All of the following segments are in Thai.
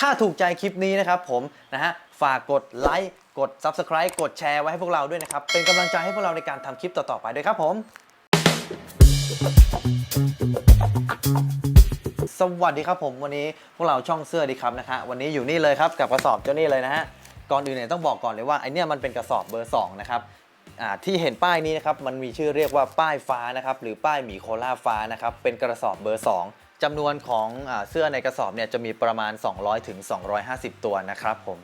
ถ้าถูกใจคลิปนี้นะครับผมนะฮะฝากกดไลค์กด Subscribe กดแชร์ไว้ให้พวกเราด้วยนะครับ เป็นกำลังใจให้พวกเราในการทำคลิปต่อ ๆ ไปด้วยครับผม สวัสดีครับผมวันนี้พวกเราช่องเสื้อดีครับนะฮะวันนี้อยู่นี่เลยครับกับกระสอบเจ้านี่เลยนะฮะก่อนอื่นเนี่ยต้องบอกก่อนเลยว่าไอเนี่ยมันเป็นกระสอบเบอร์ 2 นะครับที่เห็นป้ายนี้นะครับมันมีชื่อเรียกว่าป้ายฟ้านะครับหรือป้ายหมีโคล่าฟ้านะครับเป็นกระสอบเบอร์ 2 จำนวนของอเสื้อในกระสอบเนี่ยจะมีประมาณ 200ถึง250 ตัวนะครับผม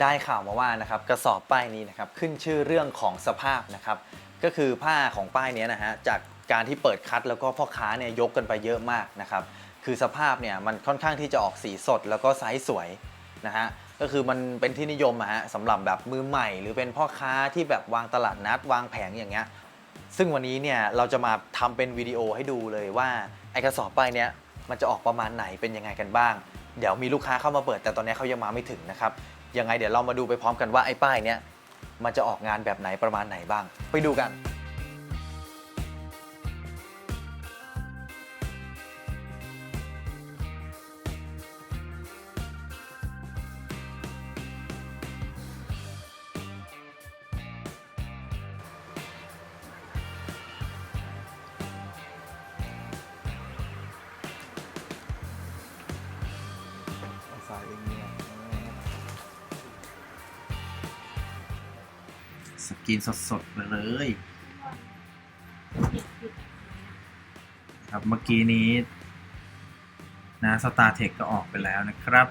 ได้ข่าวมาว่านะครับกระสอบป้ายนี้นะครับขึ้นชื่อเรื่องของสภาพนะครับก็คือผ้าของป้ายนี้นะฮะจากการที่เปิดคัดแล้วก็พ่อค้าเนี่ยยกกันไปเยอะมากนะครับคือสภาพเนี่ยมันค่อนข้างที่จะออกสีสดแล้วก็ไซส์สวยนะฮะก็คือมันเป็นที่นิยมอะฮะสำหรับแบบมือใหม่ หรือเป็นพ่อค้าที่แบบวางตลาดนัดวางแผงอย่างเงี้ยซึ่งวันนี้เนี่ยเราจะมาทำเป็นวิดีโอให้ดูเลยว่า กระสอบป้ายเนี้ยมันจะออกประมาณไหนเป็นยังไงกันบ้าง เดี๋ยวมีลูกค้าเข้ามาเปิด แต่ตอนนี้เขายังมาไม่ถึงนะครับยังไงเดี๋ยวเรามาดูไปพร้อมกันว่าไอ้ป้ายเนี้ยมันจะออกงานแบบไหนประมาณไหนบ้าง ไปดูกัน สกินสดๆไปเลยครับเมื่อกี้นี้นะสตาร์เทคก็ออกไปแล้วนะครับ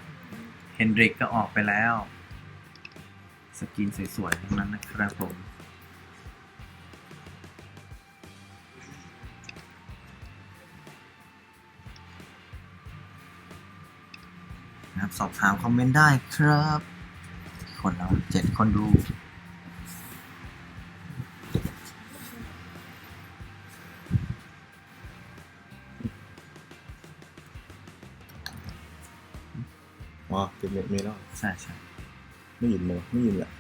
เฮนดริกก็ออกไปแล้ว สกินสวยๆทั้งนั้นนะครับผมนะครับสอบถามคอมเมนต์ได้ครับ คนแล้วเจ็ดคนดู เก็บเน็ตมีแล้วใช่ใช่ไม่ยินเลยไม่ยินแหละ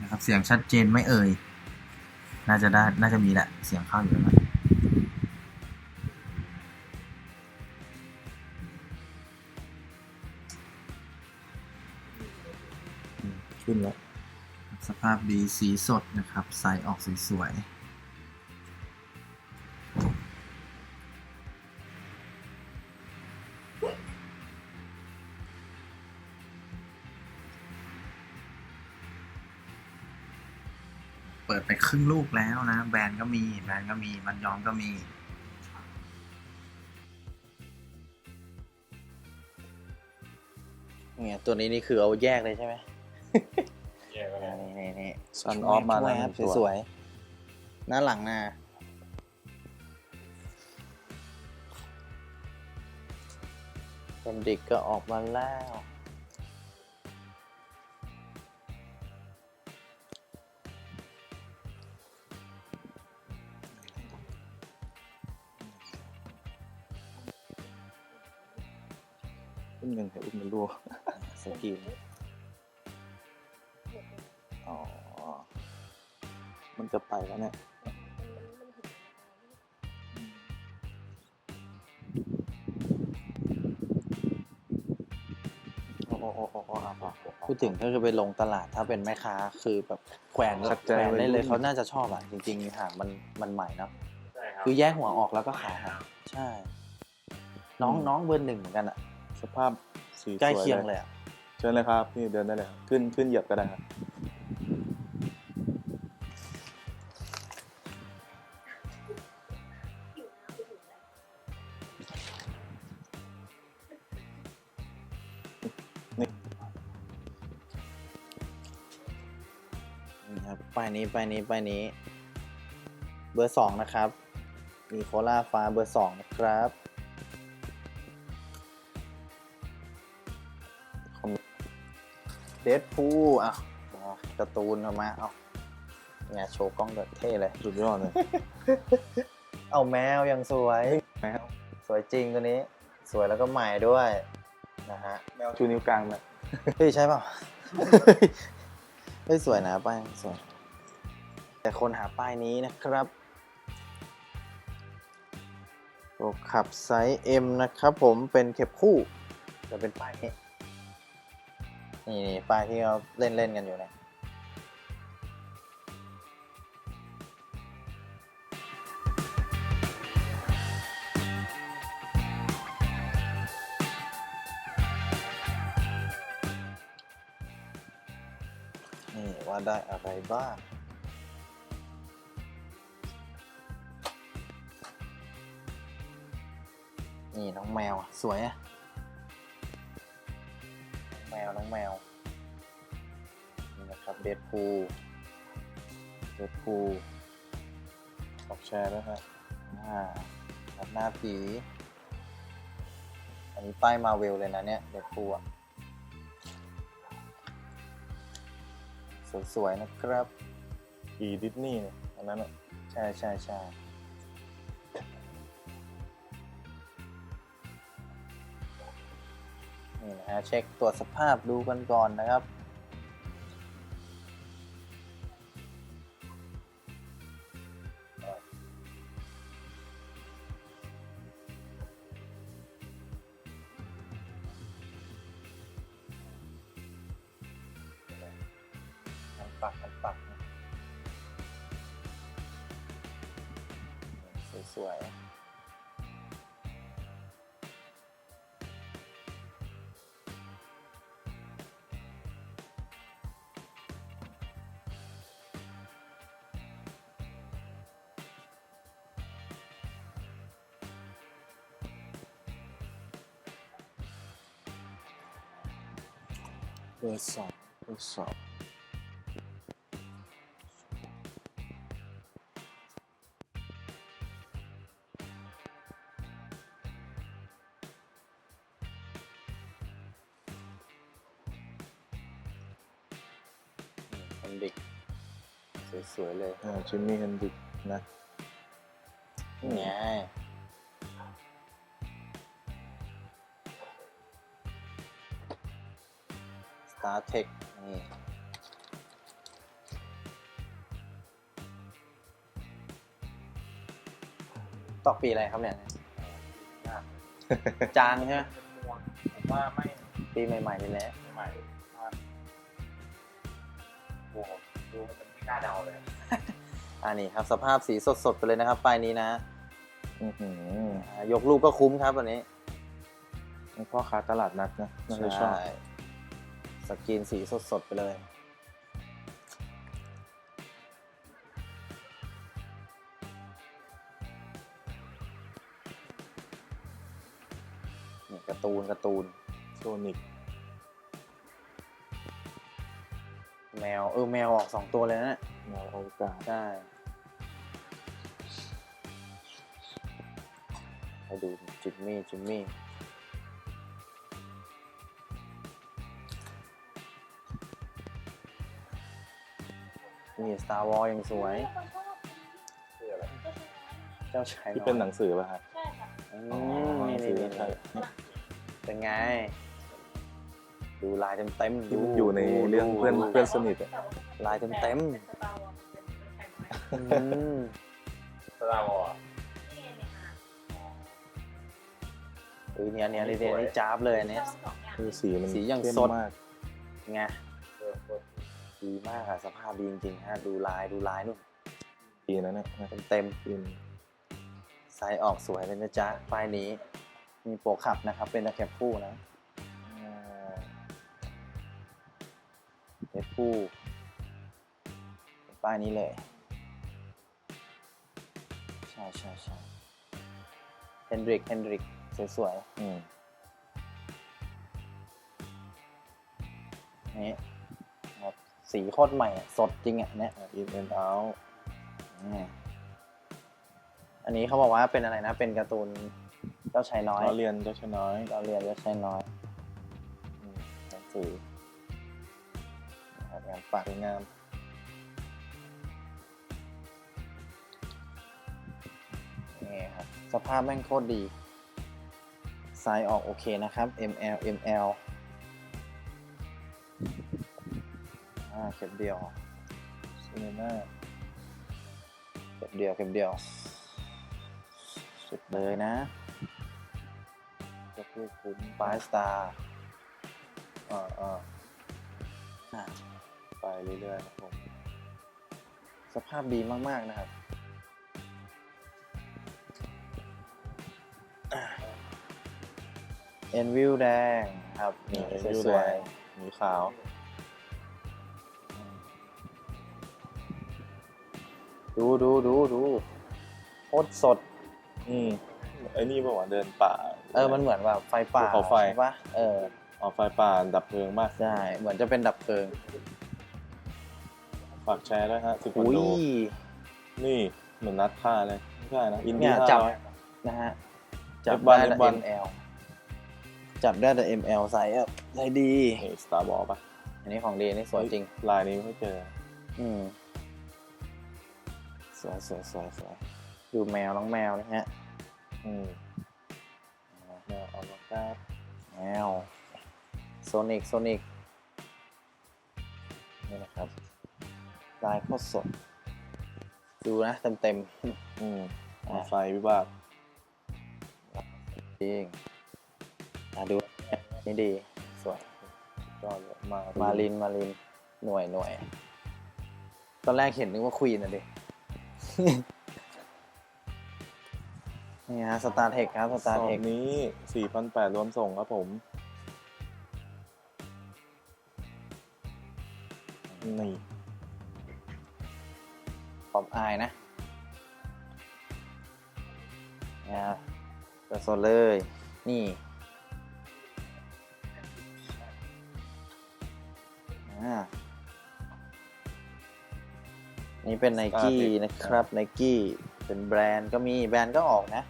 นะครับเสียงชัดเจนไหม่เอ่ย น่าจะได้ น่าจะมีแหละ เสียงเข้าอยู่แล้วนะอืมขึ้นแล้ว สภาพดีสีสดนะครับ ใส่ออกสวย เปิดไปครึ่งลูกแล้วนะ แบรนด์ก็มีแบรนด์ก็มีมันยอมก็มีเนี่ยตัวนี้นี่คือเอาแยกเลยใช่ไหมแย่ไปแล้วนี่นี่นี่ซันออฟมาแล้วครับหนึ่งตัวสวยๆ หน้าหลังหน้าเป็นดิกก็ออกมาแล้ว อุ้มหนึ่งให้อุ้มหนึ่งดูสกินอ๋อ มันจะไปแล้วเนี่ยโอ้โอ้โอ้โอ้โอ้อะพอพอพอพูดถึงถ้าจะไปลงตลาดถ้าเป็นแม่ค้าคือแบบแขวนชัดแขใจวนได้เลยวัยรุ่นเขาน่าจะชอบอะ จริงๆหางมันมันใหม่เนาะคือแยกหัวออกแล้วก็ขายหางใช่ น้องน้องเบอร์หนึ่งเหมือนกันอะ สภาพสีใกล้สวเคียงเลยอะเชิญเลยครับนี่เดินได้เลยครับขึ้นขึ้นเหยียบก็ได้ครับนี่นี่ครับป้ายนี้ป้ายนี้ป้ายนี้ เบอร์สองนะครับ มีโคล่าฟ้าเบอร์สองนะครับ ดดพูอะมาการ์ตูนออกมาเอาเนี่ยโชว์กล้องแบบเท่เลยสุดยอดเลย เอาแมวยังสวย แมว สวยจริงตัวนี้ สวยแล้วก็ใหม่ด้วยนะฮะ แมวชูนิ้วกลางแบบเฮ้ยใช่เปล่าเฮ้ยสวยนะป้ายสวย แต่คนหาป้ายนี้นะครับโอขับไซส์ M นะครับผมเป็นเข็บคู่ จะเป็นป้ายนี้ นี่นี่ป้ายที่เขาเล่นเล่นกันอยู่เนี่ยนี่ว่าได้อะไรบ้างนี่น้องแมวสวยอะ วน้องแมวนี่นะครับเดดพูเดดพูออกแชร์ด้วยฮะอ่าครับหน้าผี อันนี้ป้ายมาเวลเลยนะเนี่ยเดดพูอะสวยๆนะครับอีดิสนีย์เนี่ยอันนั้นอะใช่ใช่ใช่ นะเช็คตรวจสภาพดูกันก่อนนะครับมันปักปักสวยๆ เบอร์สองเบอร์สองเป็นดิกสวยๆเลยอ่าจิมมี่เฮนดิกนะนี่ไงาร์เทคนี่ตอกปีอะไรครับเนี่ย จางใช่ไหมผมว่าไม่ปีใหม่ๆเลยแหละใหม่มากโอ้โหดูมันไม่กล้าเดาเลย อันนี้ครับสภาพสีสดๆไปเลยนะครับป้ายนี้นะอือหืออ่ายกลูกก็คุ้มครับวันนี้นี่พ่อค้าตลาดนัดนะน่าจะชอบใช่ สกรีนสีสดๆ ไปเลยนี่การ์ตูนการ์ตูนโซนิกแมว เออ แมวออกสองตัวเลยนะเนี่ยแนวอวกาศใช่ให้ดูจิมมี่จิมมี่ นี่ Star Wars ยังสวย คืออะไรเจ้าชายที่เป็นหนังสือป่ะฮะใช่ค่ะอือ๋อมหนันี่งสืนี่อนี่ใช่เป็นไง ดูลายเต็มเต็มๆที่ดูมันอยู่ในเรื่องดูเพื่อนดู เพื่อนสนิทอะลายเต็มเต็มเป็นสตาร์วอร์เป็นเป็นแข่งๆอืมสตาร์วอร์นี่เนี่ยค่ะเออเนี่ยเนี่ยเนี่ยนี่จ้าบเลยอันเนี้ยสองอย่างคือสีมันสีอย่างเข้มสด มากไง ดีมากอะสภาพดีจริงๆฮะดูลายดูลายนู่นดีนะเนี่ยนะเต็มเต็มฟิล์มๆไซส์ออกสวยเลยนะจ๊ะป้ายนี้ มีโปรขับนะครับ เป็นตะเข็บคู่นะเข็บคู่ป้ายนี้เลย ใช่ใช่ใช่เฮนดริกเฮนดริกสวยๆอืมนี่ สีโคตรใหม่อะสดจริงอะเนี่ยอินแอนด์เอาอืมอันนี้เขาบอกว่าเป็นอะไรนะ เป็นการ์ตูนเจ้าชายน้อยเราเรียนเจ้าชายน้อยเราเรียนเจ้าชายน้อยอืมหนังสือนะครับงานปักสวยงามนี่ครับ สภาพแม่งโคตรดีไซส์ออกโอเคนะครับ ML ML อ่าเข็มเดียวซีเนน่าเข็มเดียวเข็มเดียว สุดเลยนะก็คือผู้คุ้มปลายสตาร์อ่าอ่าอ่าไปเรื่อยๆครับผม สภาพดีมากๆนะครับเอ็นวิวแดงครับนี่นี่เอ็นยูสแดวยงหมีขาว ดูดูดูดูโคตรสด อืมไอ้นี่บอกว่าเดินป่า เออมันเหมือนแบบไฟป่าภูเขาไฟ ใช่ปะเออเอาไฟป่าดับเพลิงมากใช่เหมือนจะเป็นดับเพลิงฝากแชร์ด้วยฮะสิบคนอุ้ย ดูนี่เหมือนนัดผ้าเลยไม่ใช่นะอินเนี่ดี้ยห้าจับร้อยนะฮะ จับ F1 ได้แต่ F1 ML จับได้แต่ ML ไซส์อะไซส์ดี นี่สตาร์บอลปะอันนี้ของดีนี่สวยจริง ลายนี้ไม่เจอ อืมส วยสวยสวยสวยดูแมวน้องแมวนะฮะอืมแนวอวกาศแมวโซนิกโซนิกนี่นะครับลายโคตรสด ดูนะเต็มเต็มอืมอ่าไฟวิบากๆจริงอะดูนี่ดี สวยยอดเลยมามาลินมาลินหน่วยหน่วย ตอนแรกเห็นนึกว่าควีนอะดิ นี่ฮะสตาร์เทคครับสสตาร์อเทบคนี้สี่พันแปดรวมส่งครับผมนี่ปอมอายนะนะเปิดโซนเลย นี่อ่า นี่เป็นไนกี้ Startech นะครับไนกี้เป็นแบรนด์ก็มีแบรนด์ก็ออกนะ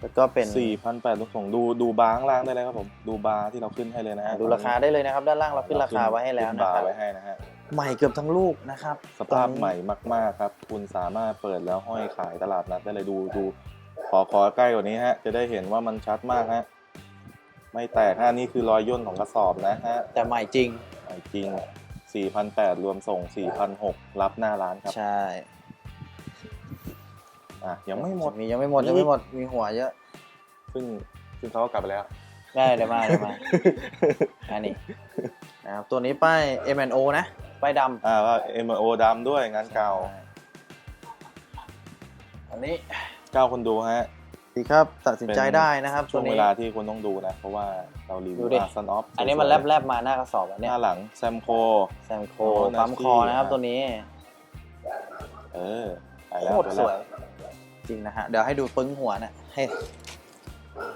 แล้วก็เป็นสี่พันแปดรวมส่งดูดูบาร์ข้างล่างได้เลยครับผม ดูบาร์ที่เราขึ้นให้เลยนะฮะดูราคาได้เลยนะครับ ด้านล่างเราขึ้นราคาไว้ให้แล้วขึ้นะบาครัร์บไว้ให้นะฮะใหม่เกือบทั้งลูกนะครับสภาพตอนนี้ใหม่มาก ๆ ครับ คุณสามารถเปิดแล้วห้อยขายตลาดนัดได้เลยดูดูขอขอใกล้กว่านี้ฮะ จะได้เห็นว่ามันชัดมากฮะไม่แตกฮะนี่คือรอยย่นของกระสอบนะฮะแต่ใหม่จริงใหม่จริง 4,800 รวมส่ง 4,600 รับหน้าร้านครับ ใช่อะยังไม่หมด มียังไม่หมดยังไม่หมดมีหัวเยอะ ซึ่งซึ่งเขาก็กลับไปแล้ว ได้เดี๋ยวมาเดี๋ยวมาอันนี้นะครับตัวนี้ป้าย M&O นะป้ายดำอ่าว่า MO ดำด้วยงานเก่าใช่อันนี้เก้าคนดูฮะ ดีครับตัดสินใจได้นะครับช่ตัววงนี้เวลาที่คุณต้องดูนะ เพราะว่าเรารีวิดูวดิอาซันออฟอันนี้มันแลบแลบๆมาหน้ากระสอบอันหเนี้ยน้าหลังแซมโคแซมโคโอ้ปั๊ม Nike คอนะครับอะตัวนี้ เออไปโคแล้วตรสวยจริงนะฮะ เดี๋ยวให้ดูปึ้งหัวนะให้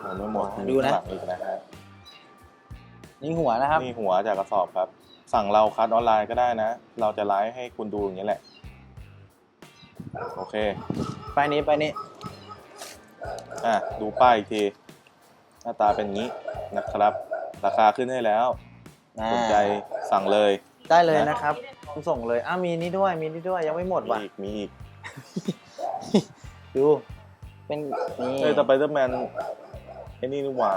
มันไม่หมดดูนะมีข้างหลังอีกนะฮะนี่หัวนะครับนี่หัวจากกระสอบครับ สั่งเราคัดออนไลน์ก็ได้นะ เราจะไลฟ์ให้คุณดูอย่างนี้ยแหละ โอเคป้ายนี้ป้ายนี้ อะดูป้ายอีกที หน้าตาเป็นงี้นะครับ ราคาขึ้นให้แล้วอ่าสนใจสั่งเลย ได้เลยนะครับ ส่งเลยอ้ามีนี่ด้วยมีนี่ด้วยยังไม่หมดมีว่ะ อีกมีอีกดู เป็นนี่เอ้ยแต่ไปเตอร์แมนไอ้นี่นี่หว่า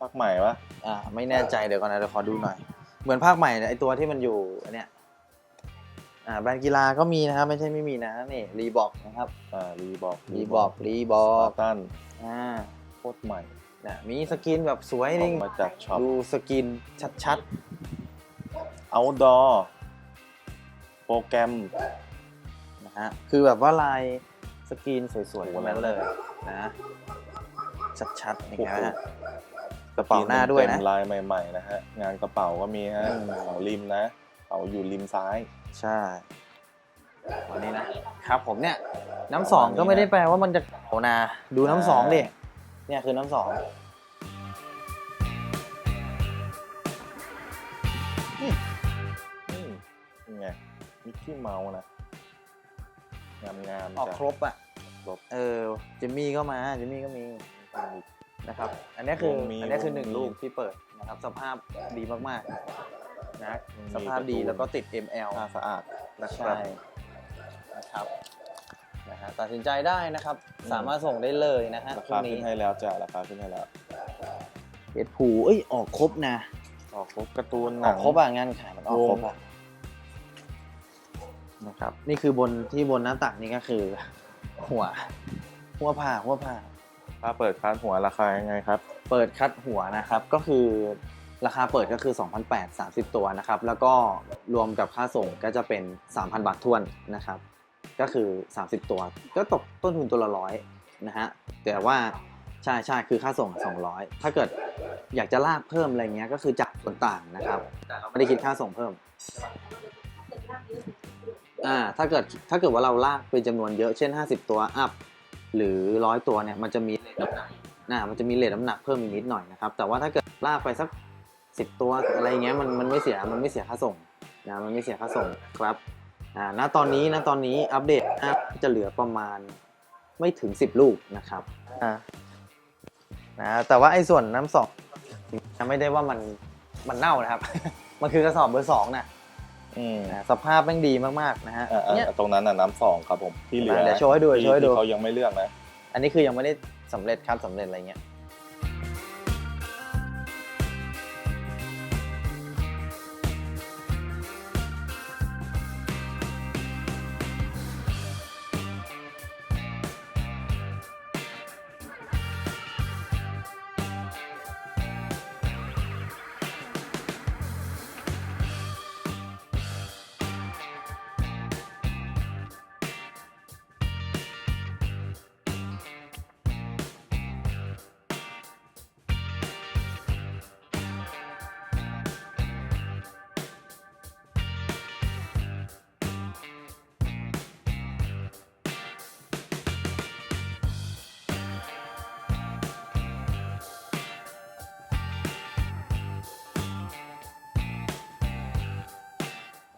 ภาคใหม่ปะอ่าไม่แน่ใจเดี๋ยวก่อนนะเดี๋ยวขอดูหน่อย เหมือนภาคใหม่เนี่ยไอตัวที่มันอยู่อันเนี้ย อ่าแบรนด์กีฬาก็มีนะครับ ไม่ใช่ไม่มีนะนี่รีบอกนะครับอ่ารีบอกรีบอกรีบอสกตันอ่าโคตรใหม่เนี่ยมีสกินแบบสวยอดิอกมาจากช็อปดูสกินชัด outdoor โปรแกรมๆนะฮะคือแบบว่าลายสกรีนสวยๆทั้งนั้นเลยนะชัดๆอย่างเงี้ยฮะกระเป๋าหน้าด้วยนะเต็มลายใหม่ ๆ นะฮะงานกระเป๋าก็มีฮะอืมกระเป๋าริมนะกระเป๋าอยู่ริมซ้าย ใช่ วันนี้นะครับผมเนี่ย น้ำสองก็ไม่ได้แปลว่ามันจะโหนาดูน้ำสองดิเนี่ยคือน้ำสองอืมนี่ไงมิกกี้เมาส์นะ งามงามๆออกจ้ะครบอะครบเออจิมมี่ก็มาจิมมี่ก็มีนะครับ อันนี้คือวงมีอันนี้คือหนึ่งวงมีลูกที่เปิดนะครับ สภาพดีมากๆ นะมีสภาพดีการ์ตูนแล้วก็ติด ML ผ้าสะอาดนะคใช่รับนะครับนะฮะตัดสินใจได้นะครับอืมสามารถส่งได้เลยนะฮะราพรุ่คางขึ้นี้นให้แล้วจ้ะราคาขึ้นให้แล้วเพชรผูเอ้ยออกครบนะ ออกครบการ์ตูนหอนัอกงครบอะงานขายมันออกครบวงอะนะครับ นี่คือบนที่บนหน้าตักนี่ก็คือ หัว หัวผ่าหัวผ่าถ้าเปิดคลาสหัวราคายังไงครับ เปิดคัดหัวนะครับก็คือ ราคาเปิดก็คือ 2,800 30 ตัวนะครับ แล้วก็รวมกับค่าส่งก็จะเป็น 3,000 บาททวนนะครับ ก็คือ 30 ตัว ก็ตกต้นทุนตัวละร้อยนะฮะ แต่ว่าใช่ใช่คือค่าส่งอะ200 ถ้าเกิดอยากจะลากเพิ่มอะไรเงี้ยก็คือจากส่วนต่างนะครับ แต่เราไม่ได้คิดค่าส่งเพิ่ม อ่า ถ้าเกิดถ้าเกิดว่าเราลากเป็นจำนวนเยอะ เช่น 50 ตัวอัพ หรือร้อยตัวเนี่ย มันจะมีเรทน้ำหนักนะมันจะมีเรทน้ำหนักเพิ่มอีกนิดหน่อยนะครับ แต่ว่าถ้าเกิดลากไปสัก 10ตัวอะไรเงี้ยมันมันไม่เสียมันไม่เสียค่าส่งนะมันไม่เสียค่าส่งครับอ่าณตอนนี้ณตอนนี้อัปเดตน่าจะเหลือประมาณไม่ถึง 10 ลูกนะครับอ่านะแต่ว่าไอ้ส่วนน้ำสองไม่ได้ว่ามันมันเน่านะครับ มันคือกระสอบเบอร์สองนะอืมอ่าสภาพแม่งดีมากๆนะฮะอ่าอ่าเนี่ยตรงนั้นน่ะน้ำสองครับผมที่เหลือเดี๋ยวโชว์ให้ดูที่โชว์ให้ดูที่เขายังไม่เลือกนะ อันนี้คือยังไม่ได้สำเร็จครับสำเร็จอะไรเงี้ย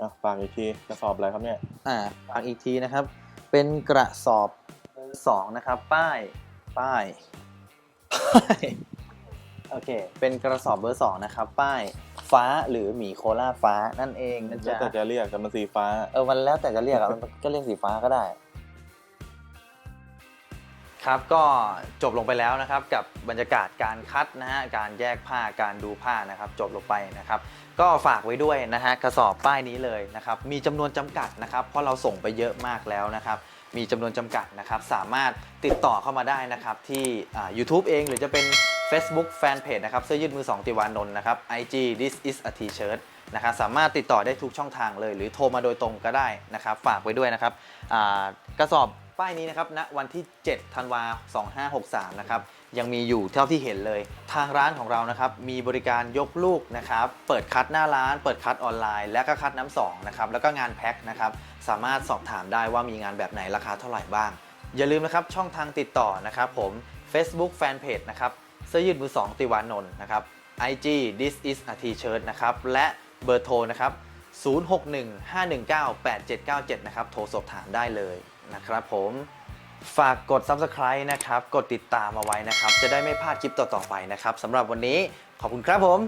อะฟังอีกทีกระสอบอะไรครับเนี่ยอ่าฟังอีกทีนะครับ เป็นกระสอบสองนะครับ ป้าย ป้ายป้ายโอเค เป็นกระสอบเบอร์สองนะครับ ป้ายฟ้าหรือหมีโคล่าฟ้านั่นเองนะแล้วจ๊ะแต่จะเรียกแต่มันสีฟ้า เออมันแล้วแต่จะเรียกอะมันก็เรียกสีฟ้าก็ได้ ครับก็จบลงไปแล้วนะครับกับบรรยากาศการคัดนะฮะการแยกผ้าการดูผ้านะครับ จบลงไปนะครับ ก็ฝากไว้ด้วยนะฮะกระสอบป้ายนี้เลยนะครับมีจำนวนจำกัดนะครับ เพราะเราส่งไปเยอะมากแล้วนะครับมีจำนวนจำกัดนะครับ สามารถติดต่อเข้ามาได้นะครับที่อ่า YouTube เองหรือจะเป็น Facebook Fanpage นะครับเสื้อยืดมือ 2 ติวานนท์นะครับ IG this is a t-shirt นะครับสามารถติดต่อได้ทุกช่องทางเลย หรือโทรมาโดยตรงก็ได้นะครับ ฝากไว้ด้วยนะครับอ่ากระสอบ ป้ายนี้นะครับณวันที่ 7 ธันวา 2563 นะครับ ยังมีอยู่เท่าที่เห็นเลย ทางร้านของเรานะครับ มีบริการยกลูกนะครับ เปิดคัดหน้าร้าน เปิดคัดออนไลน์ และก็คัดน้ำสองนะครับ แล้วก็งานแพ็คนะครับ สามารถสอบถามได้ว่ามีงานแบบไหนราคาเท่าไหร่บ้าง อย่าลืมนะครับ ช่องทางติดต่อนะครับผม Facebook Fanpage นะครับ เสื้อยืดมือ2ติวานนท์นะครับ IG this is a t-shirt นะครับ และเบอร์โทรนะครับ0615198797 นะครับ โทรสอบถามได้เลย นะครับผมฝากกด Subscribe นะครับ กดติดตามเอาไว้นะครับ จะได้ไม่พลาดคลิปต่อ ๆ ไปนะครับสำหรับวันนี้ขอบคุณครับผม